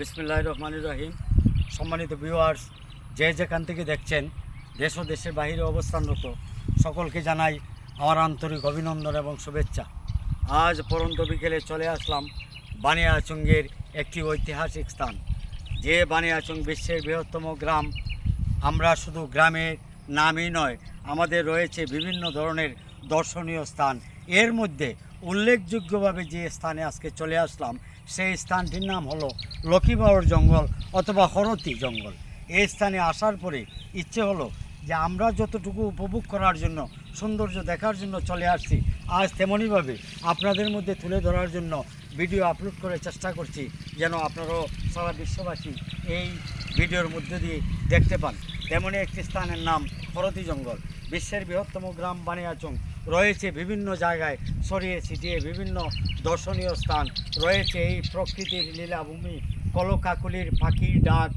বিসমিল্লাহ রহমান রহিম। সম্মানিত ভিউয়ার্স যে যেখান থেকে দেখছেন, দেশ ও দেশের বাহিরে অবস্থানরত, সকলকে জানাই আমার আন্তরিক অভিনন্দন এবং শুভেচ্ছা। আজ পরন্ত বিকেলে চলে আসলাম বানিয়াচুঙ্গের একটি ঐতিহাসিক স্থান, যে বানিয়াচুং বিশ্বের বৃহত্তম গ্রাম। আমরা শুধু গ্রামের নামই নয়, আমাদের রয়েছে বিভিন্ন ধরনের দর্শনীয় স্থান। এর মধ্যে উল্লেখযোগ্যভাবে যে স্থানে আজকে চলে আসলাম সেই স্থানটির নাম হলো লক্ষ্মীবাউর জঙ্গল অথবা হরতি জঙ্গল। এই স্থানে আসার পরে ইচ্ছে হলো যে আমরা যতটুকু উপভোগ করার জন্য, সৌন্দর্য দেখার জন্য চলে আসছি, আজ তেমনইভাবে আপনাদের মধ্যে তুলে ধরার জন্য ভিডিও আপলোড করে চেষ্টা করছি, যেন আপনারাও সারা বিশ্ববাসী এই ভিডিওর মধ্যে দিয়ে দেখতে পান। তেমনই একটি স্থানের নাম হরতি জঙ্গল। বিশ্বের বৃহত্তম গ্রাম বানিয়াচং রয়েছে বিভিন্ন জায়গায় ছড়িয়ে ছিটিয়ে বিভিন্ন দর্শনীয় স্থান। রয়েছে এই প্রকৃতির লীলাভূমি, কলকাকুলির পাখির ডাক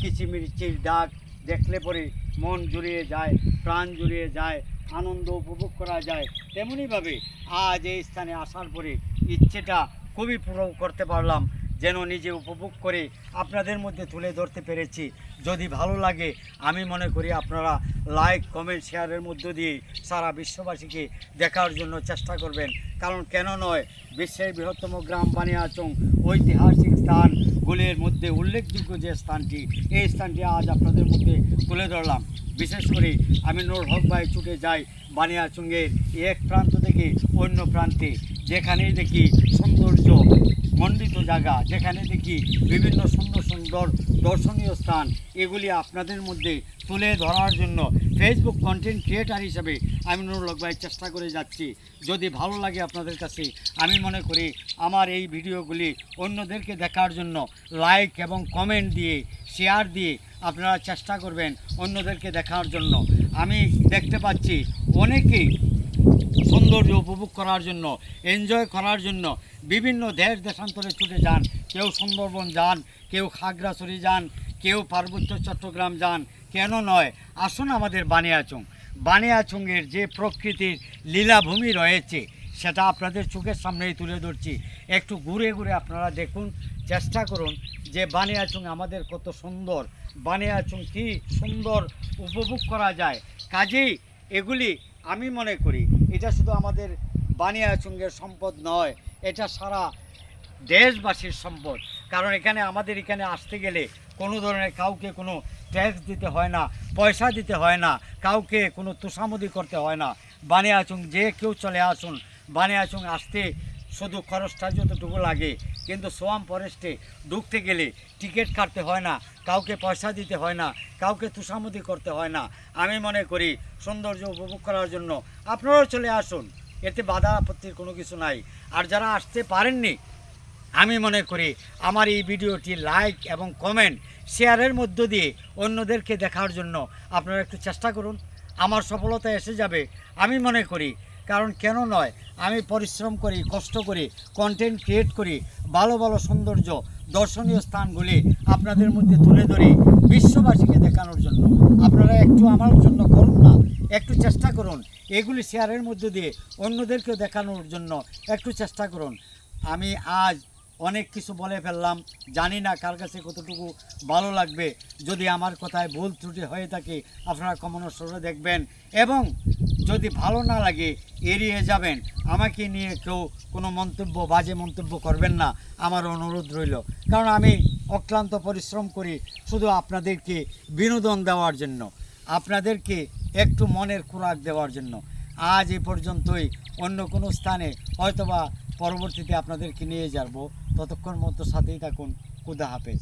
কিচিমিচির ডাক, দেখলে পরে মন জুড়িয়ে যায়, প্রাণ জুড়িয়ে যায়, আনন্দ উপভোগ করা যায়। তেমনইভাবে আজ এই স্থানে আসার পরে ইচ্ছেটা খুবই পুরো করতে পারলাম। যেন নিজে উপভোগ করে আপনাদের মধ্যে তুলে ধরতে পেরেছি। যদি ভালো লাগে, আমি মনে করি আপনারা লাইক কমেন্ট শেয়ারের মধ্য দিয়ে সারা বিশ্ববাসীকে দেখার জন্য চেষ্টা করবেন। কারণ কেন নয়, বিশ্বের বৃহত্তম গ্রাম বানিয়াচং ঐতিহাসিক স্থানগুলির মধ্যে উল্লেখযোগ্য যে স্থানটি, এই স্থানটি আজ আপনাদের মধ্যে তুলে ধরলাম। বিশেষ করে আমি নূর হক ভাই ছুটে যাই বানিয়াচুঙ্গের এক প্রান্ত থেকে অন্য প্রান্তে। যেখানেই দেখি জায়গা যেখানে দেখি বিভিন্ন সুন্দর সুন্দর দর্শনীয় স্থান, এগুলি আপনাদের মধ্যে তুলে ধরার জন্য ফেসবুক কন্টেন্ট ক্রিয়েটার হিসেবে আমি নুরুল ভাই চেষ্টা করে যাচ্ছি। যদি ভালো লাগে আপনাদের কাছে, আমি মনে করি আমার এই ভিডিওগুলি অন্যদেরকে দেখার জন্য লাইক এবং কমেন্ট দিয়ে শেয়ার দিয়ে আপনারা চেষ্টা করবেন অন্যদেরকে দেখার জন্য। আমি দেখতে পাচ্ছি অনেকেই সৌন্দর্য উপভোগ করার জন্য এনজয় করার জন্য বিভিন্ন দেশ দেশান্তরে ছুটে যান। কেউ সুন্দরবন যান, কেউ খাগড়াছড়ি যান, কেউ পার্বত্য চট্টগ্রাম যান। কেন নয়, আসুন আমাদের বানিয়াচুং। বানিয়াচুংয়ের যে প্রকৃতির লীলাভূমি রয়েছে, সেটা আপনাদের চোখের সামনেই তুলে ধরছি। একটু ঘুরে ঘুরে আপনারা দেখুন, চেষ্টা করুন যে বানিয়াচুং আমাদের কত সুন্দর। বানিয়াচুং কী সুন্দর উপভোগ করা যায়। কাজেই এগুলি আমি মনে করি এটা শুধু আমাদের বানিয়াচুঙ্গের সম্পদ নয়, এটা সারা দেশবাসীর সম্পদ। কারণ এখানে, আমাদের এখানে আসতে গেলে কোনো ধরনের কাউকে কোনো ট্যাক্স দিতে হয় না, পয়সা দিতে হয় না, কাউকে কোনো তুষামদি করতে হয় না। বানিয়াচুং, যে কেউ চলে আসুন, বানিয়াচুং আসতে শুধু খরচটা যতটুকু লাগে। কিন্তু সোয়াম ফরেস্টে ঢুকতে গেলে টিকিট কাটতে হয় না, কাউকে পয়সা দিতে হয় না, কাউকে তুষামতি করতে হয় না। আমি মনে করি সৌন্দর্য উপভোগ করার জন্য আপনারাও চলে আসুন, এতে বাধা আপত্তির কোনো কিছু নাই। আর যারা আসতে পারেননি, আমি মনে করি আমার এই ভিডিওটি লাইক এবং কমেন্ট শেয়ারের মধ্য দিয়ে অন্যদেরকে দেখার জন্য আপনারা একটু চেষ্টা করুন। আমার সফলতা এসে যাবে। আমি মনে করি কারণ কেন নয়? আমি পরিশ্রম করি, কষ্ট করি কন্টেন্ট ক্রিয়েট করি, ভালো ভালো সৌন্দর্য, দর্শনীয় স্থানগুলি আপনাদের মধ্যে তুলে ধরি, বিশ্ববাসীকে দেখানোর জন্য। আপনারা একটু আমার জন্য করুন না, একটু চেষ্টা করুন। এগুলি শেয়ারের মধ্যে দিয়ে অন্যদেরকেও দেখানোর জন্য একটু চেষ্টা করুন। আমি আজ অনেক কিছু বলে ফেললাম, জানি না কার কাছে কতটুকু ভালো লাগবে। যদি আমার কথায় ভুল ত্রুটি হয়ে থাকে, আপনারা কমনের সরে দেখবেন এবং যদি ভালো না লাগে, এড়িয়ে যাবেন। আমাকে নিয়ে কেউ কোনো মন্তব্য, বাজে মন্তব্য করবেন না। আমার অনুরোধ রইল। কারণ আমি অক্লান্ত পরিশ্রম করি শুধু আপনাদেরকে বিনোদন দেওয়ার জন্য। আপনাদেরকে একটু মনের খোরাক দেওয়ার জন্য। আজ এ পর্যন্তই। অন্য কোনো স্থানে হয়তোবা পরবর্তীতে আপনাদেরকে নিয়ে যাব। ততক্ষণ মতো সাথেই থাকুন। খুদা হাফেজ।